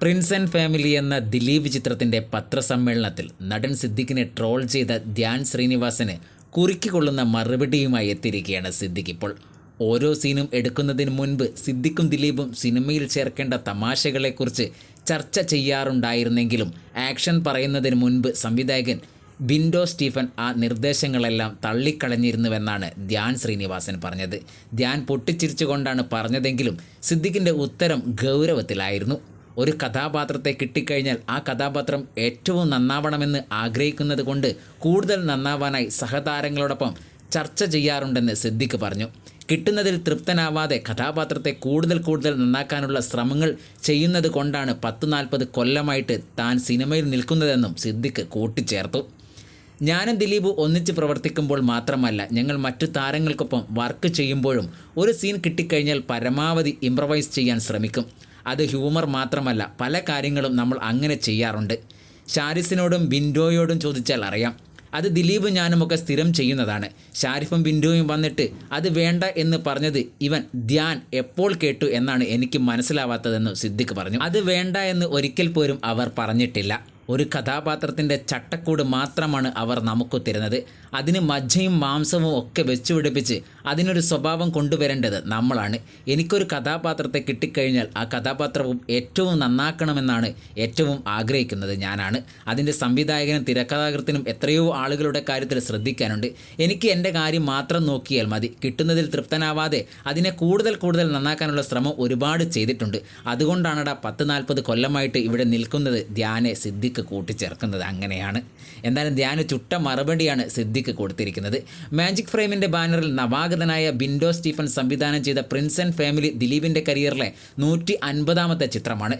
Prince and family എന്ന ദിലീപ് ചിത്രത്തിന്റെ പത്രസമ്മേളനത്തിൽ നടൻ സിദ്ദിഖിനെ ട്രോൾ ചെയ്ത ധ്യാൻ ശ്രീനിവാസന് കുറുക്കിക്കൊള്ളുന്ന മറുപടിയുമായി എത്തിയിരിക്കുകയാണ് സിദ്ദിഖ്. ഇപ്പോൾ ഓരോ സീനും എടുക്കുന്നതിന് മുൻപ് സിദ്ദിഖും ദിലീപും സിനിമയിൽ ചേർക്കേണ്ട തമാശകളെക്കുറിച്ച് ചർച്ച ചെയ്യാറുണ്ടായിരുന്നെങ്കിലും ആക്ഷൻ പറയുന്നതിന് മുൻപ് സംവിധായകൻ ബിൻഡോ സ്റ്റീഫൻ ആ നിർദ്ദേശങ്ങളെല്ലാം തള്ളിക്കളഞ്ഞിരുന്നുവെന്നാണ് ധ്യാൻ ശ്രീനിവാസൻ പറഞ്ഞത്. ധ്യാൻ പൊട്ടിച്ചിരിച്ചുകൊണ്ടാണ് പറഞ്ഞതെങ്കിലും സിദ്ദിഖിന്റെ ഉത്തരം ഗൗരവത്തിലായിരുന്നു. ഒരു കഥാപാത്രത്തെ കിട്ടിക്കഴിഞ്ഞാൽ ആ കഥാപാത്രം ഏറ്റവും നന്നാവണമെന്ന് ആഗ്രഹിക്കുന്നത് കൊണ്ട് കൂടുതൽ നന്നാവാനായി സഹതാരങ്ങളോടൊപ്പം ചർച്ച ചെയ്യാറുണ്ടെന്ന് സിദ്ദിഖ് പറഞ്ഞു. കിട്ടുന്നതിൽ തൃപ്തനാവാതെ കഥാപാത്രത്തെ കൂടുതൽ കൂടുതൽ നന്നാക്കാനുള്ള ശ്രമങ്ങൾ ചെയ്യുന്നത് കൊണ്ടാണ് പത്ത് നാൽപ്പത് കൊല്ലമായിട്ട് താൻ സിനിമയിൽ നിൽക്കുന്നതെന്നും സിദ്ദിഖ് കൂട്ടിച്ചേർത്തു. ഞാനും ദിലീപ് ഒന്നിച്ച് പ്രവർത്തിക്കുമ്പോൾ മാത്രമല്ല ഞങ്ങൾ മറ്റു താരങ്ങൾക്കൊപ്പം വർക്ക് ചെയ്യുമ്പോഴും ഒരു സീൻ കിട്ടിക്കഴിഞ്ഞാൽ പരമാവധി ഇംപ്രവൈസ് ചെയ്യാൻ ശ്രമിക്കും. അത് ഹ്യൂമർ മാത്രമല്ല പല കാര്യങ്ങളും നമ്മൾ അങ്ങനെ ചെയ്യാറുണ്ട്. ഷാരിസിനോടും ബിൻഡോയോടും ചോദിച്ചാൽ അറിയാം അത് ദിലീപ് ഞാനുമൊക്കെ സ്ഥിരം ചെയ്യുന്നതാണ്. ഷാരിഫും ബിൻഡോയും വന്നിട്ട് അത് വേണ്ട എന്ന് പറഞ്ഞത് ഇവൻ ധ്യാൻ എപ്പോൾ കേട്ടു എന്നാണ് എനിക്ക് മനസ്സിലാവാത്തതെന്ന് സിദ്ദിഖ് പറഞ്ഞു. അത് വേണ്ട എന്ന് ഒരിക്കൽ പോലും അവർ പറഞ്ഞിട്ടില്ല. ഒരു കഥാപാത്രത്തിന്റെ ചട്ടക്കൂട് മാത്രമാണ് അവർ നമുക്ക് തരുന്നത്. അതിന് മജ്ജയും മാംസവും ഒക്കെ വെച്ചു പിടിപ്പിച്ച് അതിനൊരു സ്വഭാവം കൊണ്ടുവരേണ്ടത് നമ്മളാണ്. എനിക്കൊരു കഥാപാത്രത്തെ കിട്ടിക്കഴിഞ്ഞാൽ ആ കഥാപാത്രവും ഏറ്റവും നന്നാക്കണമെന്നാണ് ഏറ്റവും ആഗ്രഹിക്കുന്നത് ഞാനാണ്. അതിന്റെ സംവിധായകനും തിരക്കഥാകൃത്തിനും എത്രയോ ആളുകളുടെ കാര്യത്തിൽ ശ്രദ്ധിക്കാനുണ്ട്. എനിക്ക് എന്റെ കാര്യം മാത്രം നോക്കിയാൽ മതി. കിട്ടുന്നതിൽ തൃപ്തനാവാതെ അതിനെ കൂടുതൽ കൂടുതൽ നന്നാക്കാനുള്ള ശ്രമം ഒരുപാട് ചെയ്തിട്ടുണ്ട്. അതുകൊണ്ടാണടാ പത്ത് നാൽപ്പത് കൊല്ലമായിട്ട് ഇവിടെ നിൽക്കുന്നത്. ധ്യാനെ സിദ്ദിഖ് കൂട്ടിച്ചേർക്കുന്നത് അങ്ങനെയാണ്. എന്തായാലും ധ്യാന ചുട്ട മറുപടിയാണ് സിദ്ദിഖ് കൊടുത്തിരിക്കുന്നത്. മാജിക് ഫ്രെയിമിന്റെ ബാനറിൽ നവാഗതനായ ബിൻഡോ സ്റ്റീഫൻ സംവിധാനം ചെയ്ത പ്രിൻസ് ആൻഡ് ഫാമിലി ദിലീപിന്റെ കരിയറിലെ നൂറ്റി അൻപതാമത്തെ ചിത്രമാണ്.